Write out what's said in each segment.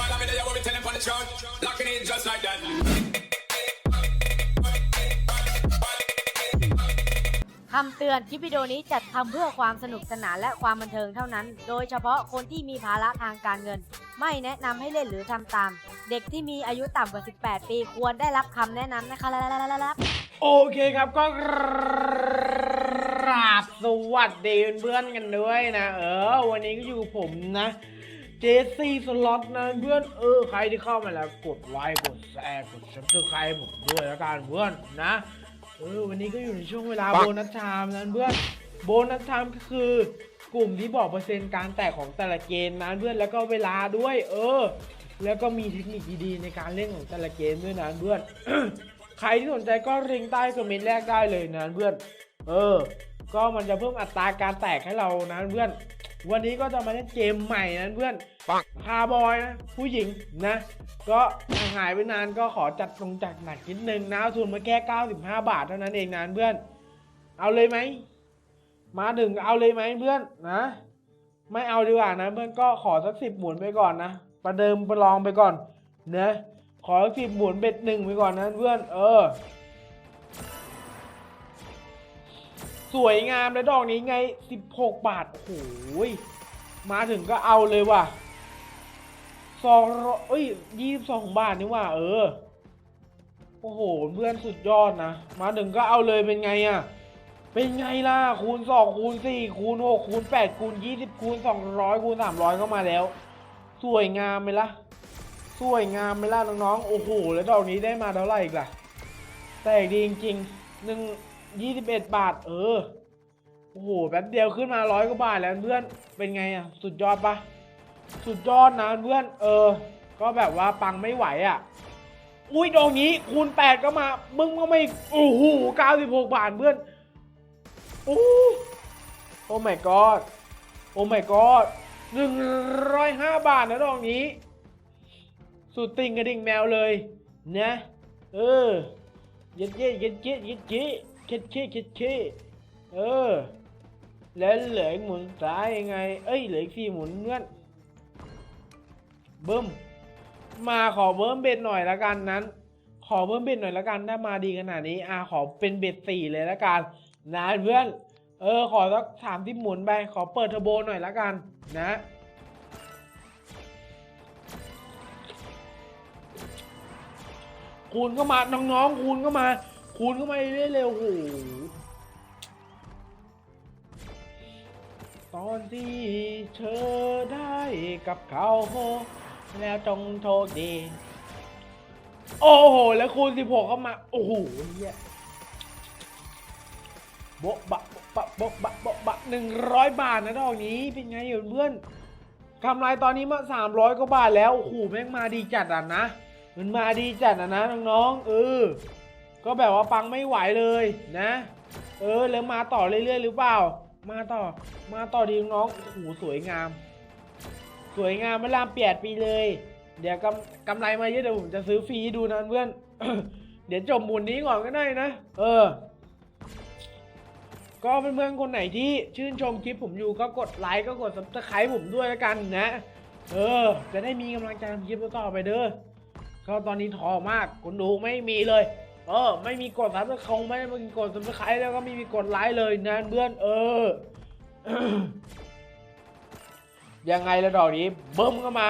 While I'm in there, what we tell them on the throne. Locking in just like that. คำเตือน คลิปวิดีโอนี้จัดทำเพื่อความสนุกสนานและความบันเทิงเท่านั้น โดยเฉพาะคนที่มีภาระทางการเงิน ไม่แนะนำให้เล่นหรือทำตาม เด็กที่มีอายุต่ำกว่า 18 ปี ควรได้รับคำแนะนำนะคะโอเคครับก็กราบสวัสดีเพื่อนๆกันด้วยนะ เออ วันนี้ก็อยู่กับผมนะ เจสซี่สล็อตนะเพื่อนเออใครที่เข้ามาแล้วกดไลค์กดแชร์กดซับสไครต์ผมด้วยแล้วกันเพื่อนนะเออวันนี้ก็อยู่ในช่วงเวลาโบนัสไทม์นะเพื่อนโบนัสไทม์ก็คือกลุ่มที่บอกเปอร์เซ็นต์การแตกของแต่ละเกมนะเพื่อนแล้วก็เวลาด้วย เออ แล้วก็มีเทคนิคดีๆในการเล่นของแต่ละเกมด้วยนะเพื่อนใครที่สนใจก็ริงใต้คอมเมนต์แรกได้เลยนะเพื่อน เออ ก็มันจะเพิ่มอัตราการแตกให้เรานะเพื่อน วันนี้ก็จะมาเล่นเกมใหม่นะเพื่อนพาบอยนะผู้หญิงนะ ก็ห่างหายไปนานก็ขอจัดตรงจัดหนักนิดนึงนะเอาทุนมาแค่95 บาทเท่านั้นเองนะเพื่อน เอาเลยไหม มาถึงเอาเลยไหมเพื่อนนะ ไม่เอาดีกว่านะเพื่อนก็ขอสักสิบหมุนไปก่อนนะประเดิมประลองไปก่อนนะขอสิบหมุนเบ็ดหนึ่งไปก่อนนะเพื่อน เออ สวยงามและดอกนี้ไง 16 บาทโอ้ยมาถึงก็เอาเลยว่ะสองร้อยเอ้ยยี่สิบสองบาทนี่ว่ะเออ โอ้โห เพื่อนสุดยอดนะ มาถึงก็เอาเลยเป็นไงอะเป็นไงล่ะ คูณสองคูณสี่คูณหกคูณแปดคูณยี่สิบคูณสองร้อยคูณสามร้อยเข้ามาแล้ว สวยงามไหมล่ะ สวยงามไหมล่ะน้องๆ โอ้โห แล้วดอกนี้ได้มาเท่าไหร่อีกล่ะ แต่ดีจริงๆหนึ่ง ยี่สิบเอ็ดบาท เออ โอ้โห แป๊บเดียวขึ้นมาร้อยกว่าบาทแล้วเพื่อน เป็นไงอะ สุดยอดปะสุดยอดนะเพื่อน เออ ก็แบบว่าปังไม่ไหวอะ อุ้ยดอกนี้คูณแปดก็มา มึงก็ไม่ โอ้โหเก้าสิบหกบาทเพื่อน โอ้โอ้ my god โอ้ my god หนึ่งร้อยห้าบาทนะดอกนี้ สุดติ่งกระดิ่งแมวเลยนะเออเย็ดเย็ดเย็ดเย็ดเย็ดเย็ด เย็ดเย็ดเย็ดเย็ดเออ แล้วเหลือหมุนซ้ายยังไง เอ้ยเหลือสี่หมุนเงื่อนเบิ้มมาขอเบิ้มเบ็ดหน่อยละกันนั้น ขอเบิ้มเบ็ดหน่อยละกันถ้ามาดีขนาดนี้อ่าขอเป็นเบ็ดสี่เลยละกันนะเพื่อน เออ ขอสักสามที่หมุนไปขอเปิดเทอร์โบหน่อยละกัน นะคูณเข้ามาน้องๆคูณเข้ามา คูณเข้ามาเรื่อยๆเร็วโอ้โหตอนที่เธอได้กับเขาแล้วจงโชคดี โอ้โห แล้วคูณ 16 เข้ามา โอ้โหเฮียโบ๊ะบะบะบะบะบะบะหนึ่งร้อยบาทนะดอกนี้เป็นไงอยู่เพื่อนกำไรตอนนี้มาสามร้อยกว่าบาทแล้ว โอ้โห แม่งมาดีจัดอะนะ มันมาดีจัดอะนะน้องๆเออ ก็แบบว่าปังไม่ไหวเลยนะ เออแล้วมาต่อเรื่อยๆหรือเปล่า มาต่อ มาต่อดีน้องๆโอ้โหสวยงาม สวยงามไม่ลามเปียดปีเลย เดี๋ยวกำกำไรมาเยอะเดี๋ยวผมจะซื้อฟรีดูนะเพื่อน เดี๋ยวจบหมุนนี้ก่อนก็ได้นะ เออ ก็เพื่อนๆคนไหนที่ชื่นชมคลิปผมอยู่ก็กดไลค์ก็กด subscribe ผมด้วยแล้วกันนะ เออ จะได้มีกำลังใจทำคลิปต่อไปเด้อก็ตอนนี้ท้อมากคนดูไม่มีเลย เออไม่มีกดซับสไครต์ไม่มีกดซับสไครต์แล้วก็ไม่มีกดไลค์เลยนะเพื่อนเออ ยังไงละดอกนี้เบิ้มเข้ามา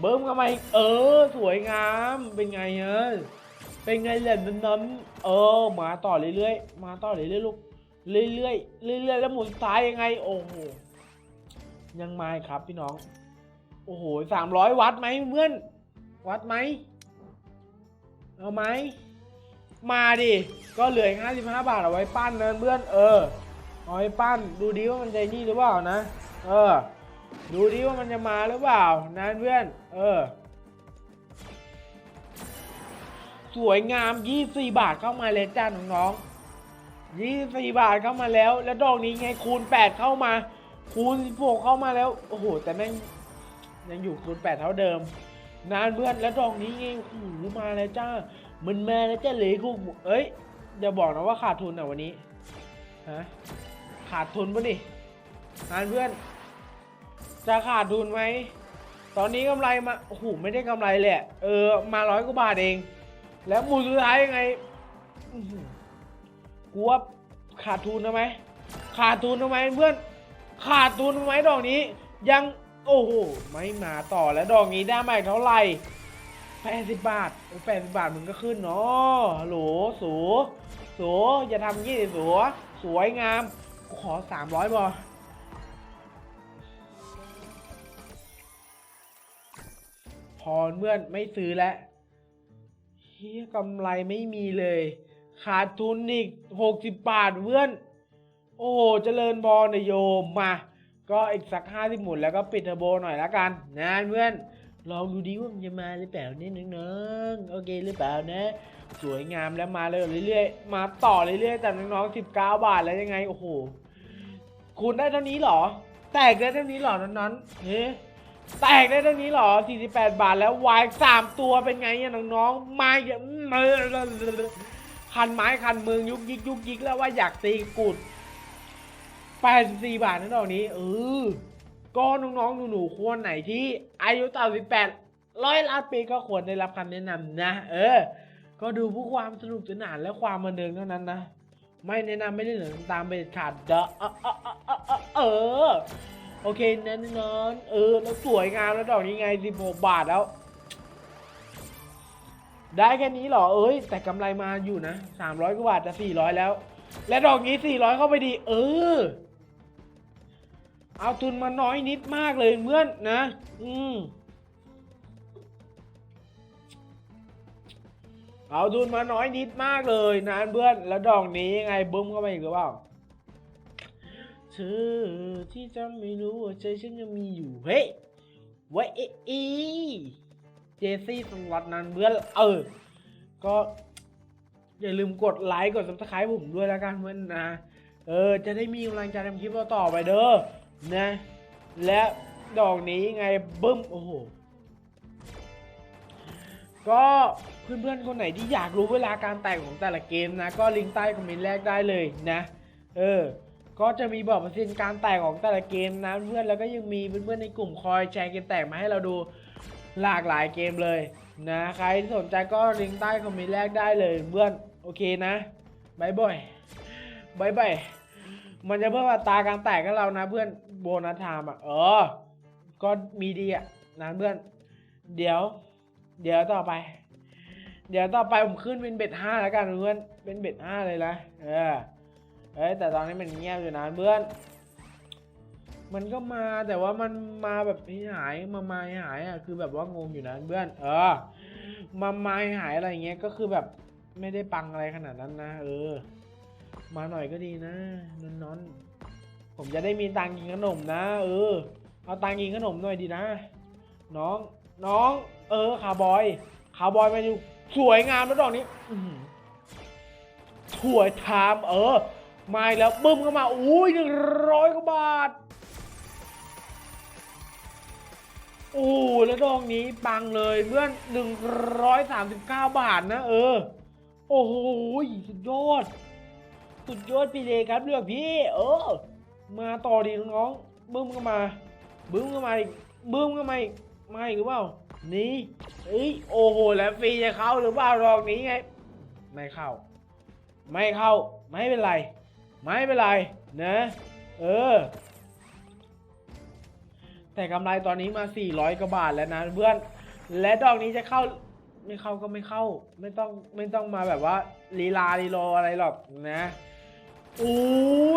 เบิ้มเข้ามาเออ สวยงามเป็นไงเออเป็นไงเหล่นนั้นเออมาต่อเรื่อยๆมาต่อเรื่อยๆลูกเรื่อยๆเรื่อยๆแล้วหมุนซ้ายยังไงโอ้โหยังไมาอีกครับพี่น้อง โอ้โหสามร้อยวัดไหมเพื่อน วัดไหมเอาไหม มาดิก็เหลือห้าสิบห้าบาทเอาไว้ปั้นนะเพื่อนเออเอาไว้ปั้นดูดิว่ามันใจนี่หรือเปล่านะเออ ดูดิว่ามันจะมาหรือเปล่านะเพื่อนเออ สวยงาม24บาทเข้ามาเลยจ้าน้องๆ24บาทเข้ามาแล้ว แล้วดอกนี้ไงคูณ8เข้ามา คูณ16เข้ามาแล้วโอ้โหแต่แม่งยังอยู่คูณ8เท่าเดิมนานเพื่อนแล้วดอกนี้ไงโอ้โหมาแล้วจ้า มันแมาแล้วจ้าเหลยกูเอ้ยอย่าบอกนะว่าขาดทุนอะวันนี้ฮะขาดทุนปะนี่นานเพื่อน จะขาดทุนไหมตอนนี้กำไรมาโอ้โหไม่ได้กำไรเลยอะเออมาร้อยกว่าบาทเอง แล้วมูสุดท้ายยังไงกูว่าขาดทุนทำไมขาดทุนทำไมเพื่อน ขาดทุนทำไมดอกนี้ ยังโอ้โหไม่มาต่อแล้วดอกนี้ได้มาอีกเท่าไหร่แปดสิบบาท แปดสิบบาทมึงก็ขึ้นเนาะโหลสูสูอย่าทำงี้ดิสูสวยงาม กูขอสามร้อยบอพอเพื่อนไม่ซื้อแล้วเฮียกำไรไม่มีเลย ขาดทุนอีกหกสิบบาทเพื่อน โอ้โหเจริญพรนะโยมมา ก็อีกสักห้าสิบหมุนแล้วก็ปิดเทอร์โบหน่อยละกัน นะเพื่อน ลองดูดิว่ามันจะมาหรือเปล่าเนี่ยน้องๆโอเคหรือเปล่านะ สวยงามแล้วมาเลยเรื่อยๆ มาต่อเรื่อยๆแต่น้องๆสิบเก้าบาทแล้วยังไงโอ้โหคุณได้เท่านี้เหรอ แตกได้เท่านี้เหรอนั้นๆเฮ้แตกได้เท่านี้เหรอ 48 บาทแล้ววายสามตัวเป็นไงเนี่ยน้องๆมาอย่างเออคันไม้คันมือยุกยิกยุกยิกแล้วว่าอยากตีกุด84 บาทนั่นดอกนี้เออ ก็น้องๆหนูๆควรไหนที่อายุต่ำ18ร้อยล้านปีก็ควรได้รับคำแนะนำนะ เออ ก็ดูเพื่อความสนุกสนานและความบันเทิงเท่านั้นนะ ไม่แนะนำไม่ได้เหลือตามไปขาดเด้อเออเออ โอเคแน่นอนเออ แล้วสวยงามแล้วดอกนี้ไง16บาทแล้ว ได้แค่นี้เหรอ เอ้ย แต่กำไรมาอยู่นะ300กว่าบาทจะ400แล้ว และดอกนี้400เข้าไปดี เออ เอาทุนมาน้อยนิดมากเลยเพื่อนนะ อืมเอาทุนมาน้อยนิดมากเลยนะเพื่อน แล้วดอกนี้ยังไงบึ้มเข้าไปอีกหรือเปล่าเธอที่จำไม่รู้ว่าใจฉันยังมีอยู่ เฮ้ยไว้เออีเจซี่สล็อตนั้นเพื่อน เออ ก็ อย่าลืมกดไลค์กด subscribe ผมด้วยแล้วกันเพื่อนนะ เออ จะได้มีกำลังใจทำคลิปต่อไปเด้อ นะ และดอกนี้ไงบึ้ม โอ้โห ก็เพื่อนๆ คนไหนที่อยากรู้เวลาการแต่งของแต่ละเกมนะ ก็ลิงก์ใต้คอมเมนต์แรกได้เลยนะ เออ ก็จะมีบอกเปอร์เซ็นต์การแตกของแต่ละเกมนะเพื่อนแล้วก็ยังมีเพื่อนๆในกลุ่มคอยแชร์เกมแตกมาให้เราดูหลากหลายเกมเลยนะใครที่สนใจก็ลิงก์ใต้คอมเมนต์แรกได้เลยเพื่อนโอเคนะบายบายบายบาย มันจะเพิ่มอัตราการแตกให้เรานะเพื่อนโบนัสไทม์อะเออ ก็มีดีอะนะเพื่อน เดี๋ยว เดี๋ยวต่อไป เดี๋ยวต่อไปผมขึ้นเป็นเบ็ดห้าแล้วกันเพื่อน เป็นเบ็ดห้าเลยนะเออเอ้แต่ตอนนี้มันเงียบอยู่นะเพื่อน มันก็มาแต่ว่ามันมาแบบหายมามาหายอะคือแบบว่างงอยู่นะเพื่อน เออ มามาหายอะไรเงี้ยก็คือแบบไม่ได้ปังอะไรขนาดนั้นนะเออ มาหน่อยก็ดีนะนอนนอนผมจะได้มีตังกินขนมนะ เออ เอาตังกินขนมหน่อยดีนะ น้องน้อง เออคาบอยคาบอยมาอยู่สวยงามแล้วดอกนี้อื้อหือถั่วไทามเออมาแล้วบึ้มเข้ามาอุ้ยหนึ่งร้อยกว่าบาทโอ้แล้วดอกนี้ปังเลยเพื่อนหนึ่งร้อยสามสิบเก้าบาทนะ เออ โอ้โหสุดยอด สุดยอดพี่เลยครับเลือกพี่ เออ มาต่อดีน้องๆบึ้มเข้ามาบึ้มเข้ามาอีกบึ้มเข้ามาอีกมาอีกหรือเปล่านี่เอ้ยโอ้โหแล้วฟรีจะเข้าหรือเปล่าดอกนี้ไงไม่เข้า ไม่เข้าไม่เป็นไร ไม่เป็นไรนะ เออ แต่กำไรตอนนี้มา 400กว่าบาทแล้วนะเพื่อนและดอกนี้จะเข้าไม่เข้าก็ไม่เข้า ไม่ต้องไม่ต้องมาแบบว่าลีลาลีโลอะไรหรอกนะ โอ้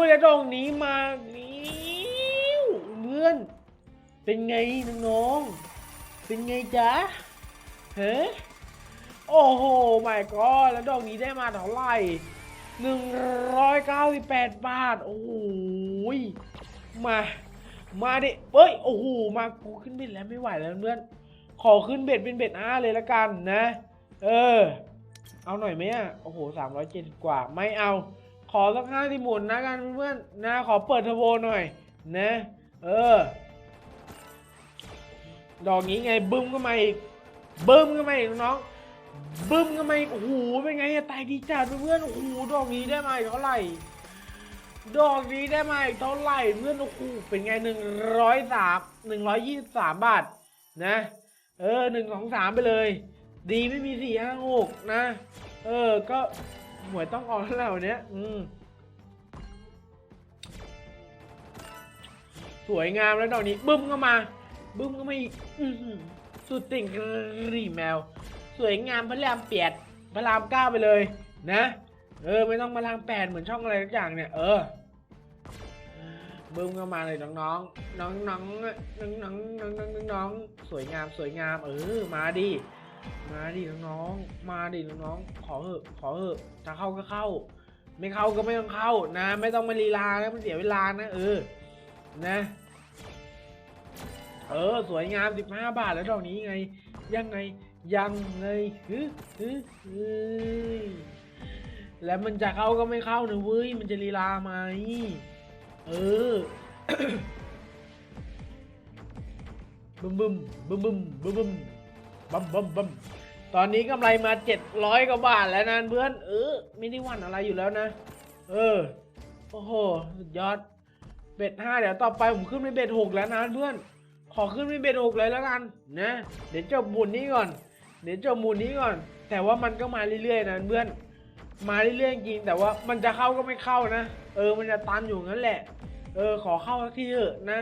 ยแล้วดอกนี้มานิ้วเพื่อนเป็นไงน้องๆเป็นไงจ๊ะเฮ้โอ้โหไม่ก็แล้วดอกนี้ได้มาเท่าไหร่หนึ่งร้อยเก้าสิบแปดบาท โอ้โหยมา มาดิเอ้ย โอ้โห มากูขึ้นเบ็ดแล้วไม่ไหวแล้วเพื่อน ขอขึ้นเบ็ดเป็นเบ็ดห้าเลยละกันนะ เออ เอาหน่อยไหมอะ โอ้โหสามร้อยเจ็ดกว่า ไม่เอา ขอสักห้าที่หมุนนะกันเพื่อนนะขอเปิดเทอร์โบหน่อยนะเออ ดอกนี้ไงบึ้มก็มาอีกบึ้มก็มาอีกน้องบึ้มก็มาอีกโอ้โหเป็นไงอะตายดีจัดเพื่อนโอ้โหดอกนี้ได้มาเท่าไหร่ดอกนี้ได้มาอีกเท่าไหร่เพื่อนโอ้โหเป็นไงหนึ่งร้อยสามหนึ่งร้อยยี่สิบสามบาทนะเออหนึ่งสองสามไปเลย ดีไม่มีสี่ห้าหกนะ เออก็ หวยต้องออกแล้ววันเนี้ยอืมสวยงามแล้วดอกนี้บึ้มก็มา บึ้มก็มาอีกอสุดติ่งกรีแมว สวยงามพระรามเปียดพระรามเก้าไปเลย นะ เออ ไม่ต้องมารามแปดเหมือนช่องอะไรทุกอย่างเนี่ย เออบึ้มก็มาเลยน้องน้องน้องๆน้องๆน้องๆน้องๆน้องๆสวยงามสวยงาม เออ มาดิ มาดิน้องๆมาดิน้องๆขอเหอะขอเหอะถ้าเข้าก็เข้า ไม่เข้าก็ไม่ต้องเข้านะ ไม่ต้องมาลีลานะมันเสียเวลานะ เออ นะ เออ สวยงาม 15 บาทแล้วดอกนี้ไง ยังไงยังไงฮึฮึฮึแล้วมันจะเข้าก็ไม่เข้านะเว้ยมันจะลีลาไหมเออบึมบึมบึมบึมบึมบึม บัมบัมบัมตอนนี้กำไรมาเจ็ดร้อยกว่าบาทแล้วนะเพื่อน เออไม่ได้วันอะไรอยู่แล้วนะ เออ โอ้โห สุดยอด เบ็ดห้าเดี๋ยวต่อไปผมขึ้นเป็นเบ็ดหกแล้วนะเพื่อน ขอขึ้นเป็นเบ็ดหกเลยแล้วกันนะ เดี๋ยวจบหมุนนี้ก่อน เดี๋ยวจบหมุนนี้ก่อน แต่ว่ามันก็มาเรื่อยๆนะเพื่อน มาเรื่อยๆจริงแต่ว่ามันจะเข้าก็ไม่เข้านะ เออ มันจะตันอยู่งั้นแหละ เออ ขอเข้าสักทีเถอะนะ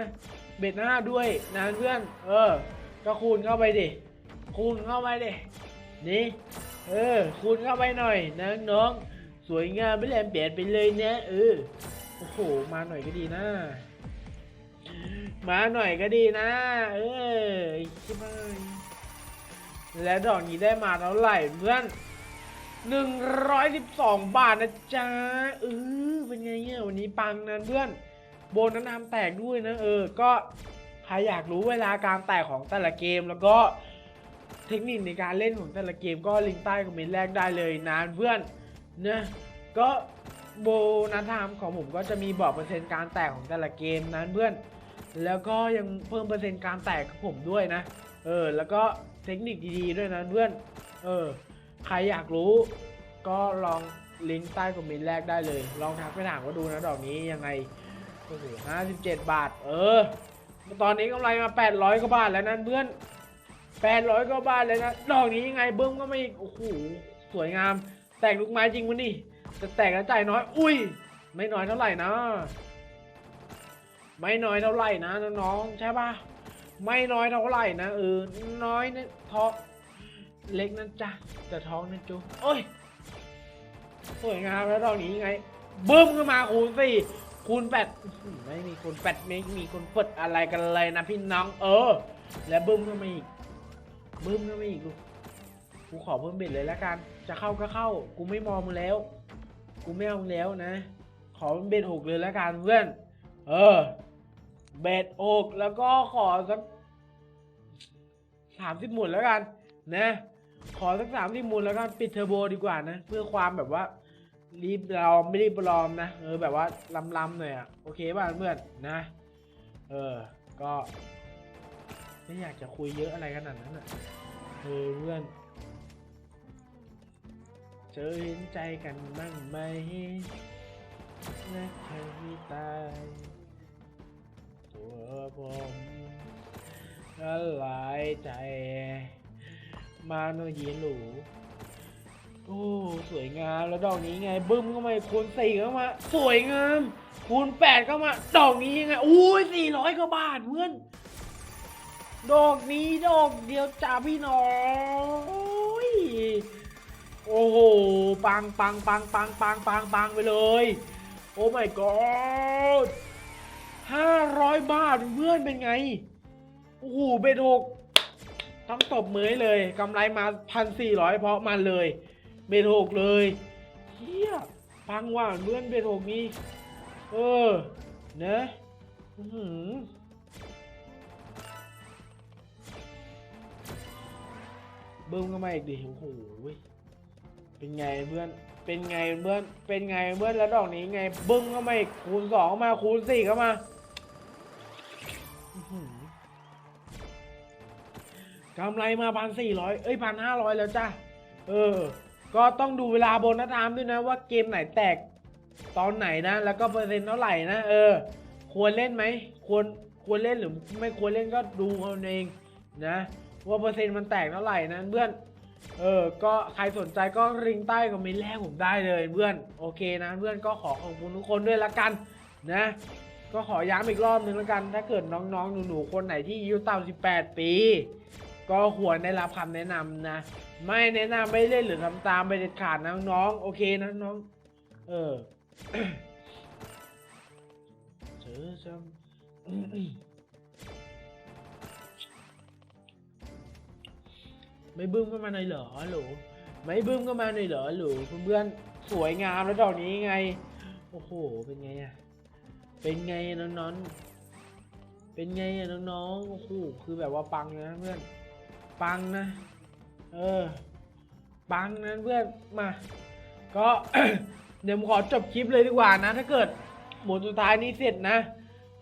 เบ็ดห้าด้วยนะเพื่อน เออ ก็คูณเข้าไปดิ คูณเข้าไปดินี่เออคูณเข้าไปหน่อยนะน้องสวยงามไม่แหลมเปลี่ยนไปเลยนะเออโอ้โหมาหน่อยก็ดีนะ มาหน่อยก็ดีนะ เออใช่ไหมและดอกนี้ได้มาเท่าไหร่เพื่อนหนึ่งร้อยสิบสองบาทนะจ๊ะเออเป็นไงเนี่ยวันนี้ปังนะเพื่อนโบนัสนำแตกด้วยนะเออก็ใครอยากรู้เวลาการแตกของแต่ละเกมแล้วก็ เทคนิคในการเล่นของแต่ละเกมก็ลิงก์ใต้คอมเมนต์แรกได้เลยนะเพื่อนนะก็โบนัสไทม์ของผมก็จะมีบอกเปอร์เซ็นต์การแตกของแต่ละเกมนั้นเพื่อน แล้วก็ยังเพิ่มเปอร์เซ็นต์การแตกของผมด้วยนะ เออ แล้วก็เทคนิคดีๆด้วยนะเพื่อน เออ ใครอยากรู้ ก็ลองลิงก์ใต้คอมเมนต์แรกได้เลย ลองทักไปถามว่าดูนะดอกนี้ยังไงโอ้โหห้าสิบเจ็ดบาท เออ ตอนนี้กำไรมาแปดร้อยกว่าบาทแล้วนั่นเพื่อน แปดร้อยกว่าบาทเลยนะ ดอกนี้ยังไงเบิ้มก็ไม่ โอ้โห สวยงาม แตกลูกไม้จริงวะนี่จะแตกแล้วจ่ายน้อย อุ้ย ไม่น้อยเท่าไหร่นะ ไม่น้อยเท่าไหร่นะน้องๆ ใช่ปะไม่น้อยเท่าไหร่นะเออ น้อยนะท้องเล็กนะจ๊ะแต่ท้องนะจุ๊โอ้ย สวยงามแล้วดอกนี้ยังไงบึ้มขึ้นมาคูณสี่คูณแปดไม่มีคูณแปดไม่มีคูณเปิดอะไรกันเลยนะพี่น้องเออ และบึ้มขึ้นมาอีก บึ้มขึ้นมาอีกลูกกูขอเพิ่มเบ็ดเลยแล้วกัน จะเข้าก็เข้า กูไม่มองมึงแล้ว กูไม่เอามึงแล้วนะ ขอเป็นเบ็ดหกเลยแล้วกันเพื่อน เออ เบ็ดอกแล้วก็ขอสักสามสิบหมุนแล้วกัน นะ ขอสักสามสิบหมุนแล้วกันปิดเทอร์โบดีกว่านะ เพื่อความแบบว่า รีบเราไม่รีบรอมนะ เออแบบว่าลำๆหน่อยอะโอเคป่ะเพื่อนนะ เออ ก็ ไม่อยากจะคุยเยอะอะไรขนาดนั้นอะเออเพื่อน เจอเห็นใจกันบ้างไหมนะใครที่ตาย ตัวผมละลายใจ มาโนยีหรูโอ้ สวยงาม แล้วดอกนี้ไง บึ้มเข้ามาคูณสี่เข้ามา สวยงาม คูณแปดเข้ามา ดอกนี้ยังไง อุ้ยสี่ร้อยกว่าบาทเพื่อน ดอกนี้ดอกเดียวจ้าพี่น้องโอ้โหปังปังปังปังปังปังปังไปเลย โอ้ my god ห้าร้อยบาทเพื่อนเป็นไง โอ้โหเบ็ดหกต้องตบมือเลยกำไรมาพันสี่ร้อยเพราะมันเลย เบ็ดหกเลยเฮียปังว่ะเพื่อนเบ็ดหกนี้เออเนะอือ เบิ้มก็มาอีกดิโอ้โหเป็นไงเพื่อน เป็นไงเพื่อน เป็นไงเพื่อนแล้วดอกนี้ไงบึ้มเข้ามาอีกคูณสองเข้ามาคูณสี่เข้ามาอกำไรมาพันสี่ร้อยเอ้ยพันห้าร้อยแล้วจ้ะเออ ก็ต้องดูเวลาโบนัสไทม์ด้วยนะว่าเกมไหนแตกตอนไหนนะ แล้วก็เปอร์เซ็นต์เท่าไหร่นะ เออ ควรเล่นไหม ควร ควรเล่นหรือไม่ควรเล่นก็ดูเอาเองนะ ว่าเปอร์เซ็นต์มันแตกเท่าไหร่นะเพื่อนเออ ก็ใครสนใจก็ริงใต้คอมเมนต์แรกผมได้เลยเพื่อน โอเคนะเพื่อนก็ขอขอบคุณทุกคนด้วยละกันนะ ก็ขอย้ำอีกรอบนึงล้วกัน ถ้าเกิดน้องๆ หนูๆ คนไหนที่อายุต่ำ18 ปี ก็ควรได้รับคำแนะนำนะ ไม่แนะนำไม่เล่นหรือทำตามไปเด็ดขาดนะน้องๆโอเคนะน้อง เออเธอจำ ไม่บึ้มก็มาหน่อยเหรอหลูไม่บึ้มก็มาหน่อยเหรอหลูเพื่อนๆสวยงามแล้วดอกนี้ไง โอ้โห เป็นไงอะเป็นไงอะน้องๆ เป็นไงอะน้องๆ โอ้โห คือแบบว่าปังนะเพื่อน ปังนะ เออ ปังนะเพื่อน มา ก็ เดี๋ยวผมขอจบคลิปเลยดีกว่านะ ถ้าเกิดหมุนสุดท้ายนี้เสร็จนะ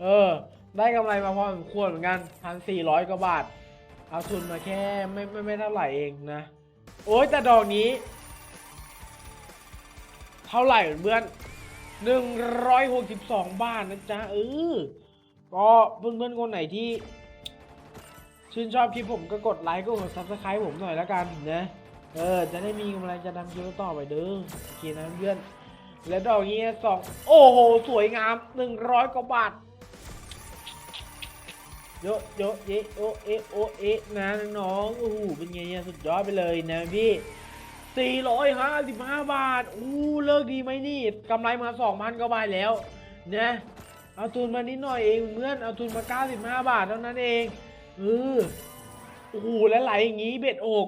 เออ ได้กำไรมาพอสมควรเหมือนกันพันสี่ร้อยกว่าบาท เอาทุนมาแค่ไม่ไม่ไม่เท่าไหร่เองนะ โอ้ยแต่ดอกนี้ เท่าไหร่เพื่อนหนึ่งร้อยหกสิบสองบาทนะจ๊ะเออก็เพื่อนๆคนไหนที่ ชื่นชอบคลิปผมก็กดไลค์ก็กดซับสไครต์ผมหน่อยล้วกันนะ เออ จะได้มีกำลังจะทำคลิปต่อไปเด้อโอเคนะเพื่อน แล้วดอกนี้สองโอ้โห สวยงามหนึ่งร้อยกว่าบาท โยะโยะเยโอเอโอเอนะน้องโอ้โหเป็นไงเนี่ยสุดยอดไปเลยนะพี่ 455 บาทอู้เลิกดีไหมนี่กำไรมา 2,000กว่าบาทแล้วนะเอาทุนมานิดหน่อยเองเพื่อนเอาทุนมา 95 บาทเท่านั้นเองเออโอ้โหแล้วไหลอย่างงี้เบ็ดอก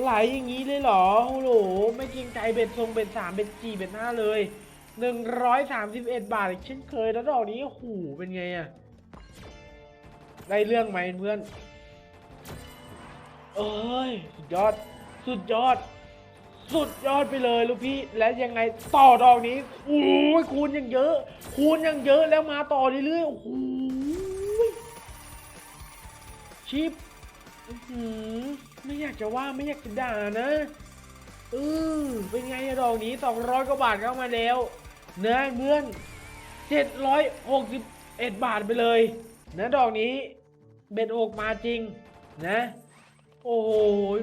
ไหลอย่างงี้เลยเหรอโอ้โหไม่เกรงใจเบ็ดทรงเบ็ดสามเบ็ดสี่เบ็ดห้าเลยหนึ่งร้อยสามสิบเอ็ดบาทเช่นเคยแล้วดอกนี้โอ้โหเป็นไงอะ ได้เรื่องไหมเพื่อน เอ้ย สุดยอด สุดยอด สุดยอดไปเลยลูกพี่ และยังไงต่อดอกนี้ โอ้ยคูณยังเยอะ คูณยังเยอะแล้วมาต่อเรื่อยๆ โอ้โหชิปไม่อยากจะว่าไม่อยากจะด่านะเออเป็นไงอะดอกนี้สองร้อยกว่าบาทเข้ามาแล้วเนื้อเพื่อนเจ็ดร้อยหกสิบเอ็ดบาทไปเลยเนะดอกนี้ เบ็ดอกมาจริงนะ โอ้โห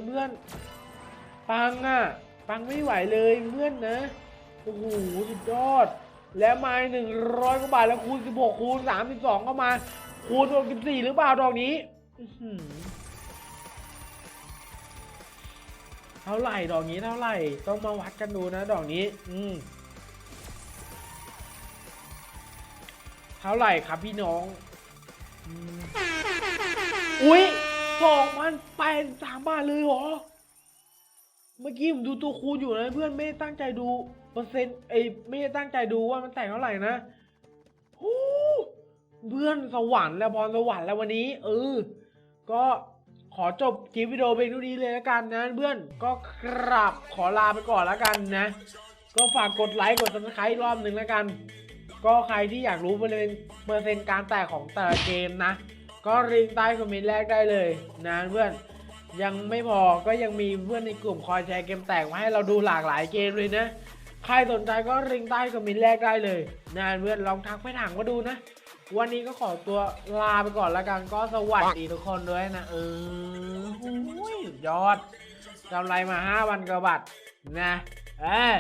เพื่อน ปังอะปังไม่ไหวเลยเพื่อนนะ โอ้โหสุดยอด แล้วมาหนึ่งร้อยกว่าบาทแล้วคูณสิบหกคูณสามสิบสองก็มา คูณหกสิบสี่หรือเปล่าดอกนี้เท่าไหร่ดอกนี้เท่าไหร่ต้องมาวัดกันดูนะดอกนี้ อืมเท่าไหร่ครับพี่น้อง อุ้ยสองพันแปดสามบาทเลยเหรอ เมื่อกี้ผมดูตัวคูณอยู่นะเพื่อนไม่ได้ตั้งใจดูเปอร์เซ็นต์ไอยไม่ได้ตั้งใจดูว่ามันแต่งเท่าไหร่นะฮู้เพื่อนสวรรค์แล้วพรสวรรค์แล้ววันนี้ เออ ก็ขอจบคลิปวิดีโอเพียงเท่านี้เลยแล้วกันนะเพื่อนก็กราบขอลาไปก่อนแล้วกันนะ ก็ฝากกดไลค์กด subscribe รอบหนึ่งแล้วกัน ก็ใครที่อยากรู้เร์เซ็นต์เปอร์เซ็นต์การแตกของแต่ละเกมนะ ก็ริงใต้คอมเมนต์แรกได้เลยนะเพื่อนยังไม่พอก็ยังมีเพื่อนในกลุ่มคอยแชร์เกมแตกมาให้เราดูหลากหลายเกมเลยนะ ใครสนใจก็ริงใต้คอมเมนต์แรกได้เลยนะเพื่อนลองทักไปถามก็ดูนะ วันนี้ก็ขอตัวลาไปก่อนแล้วกันก็สวัสดีทุกคนด้วยนะ เออหูยสุดยอดกำไรมา 5 วันกว่าบาทนะ เออ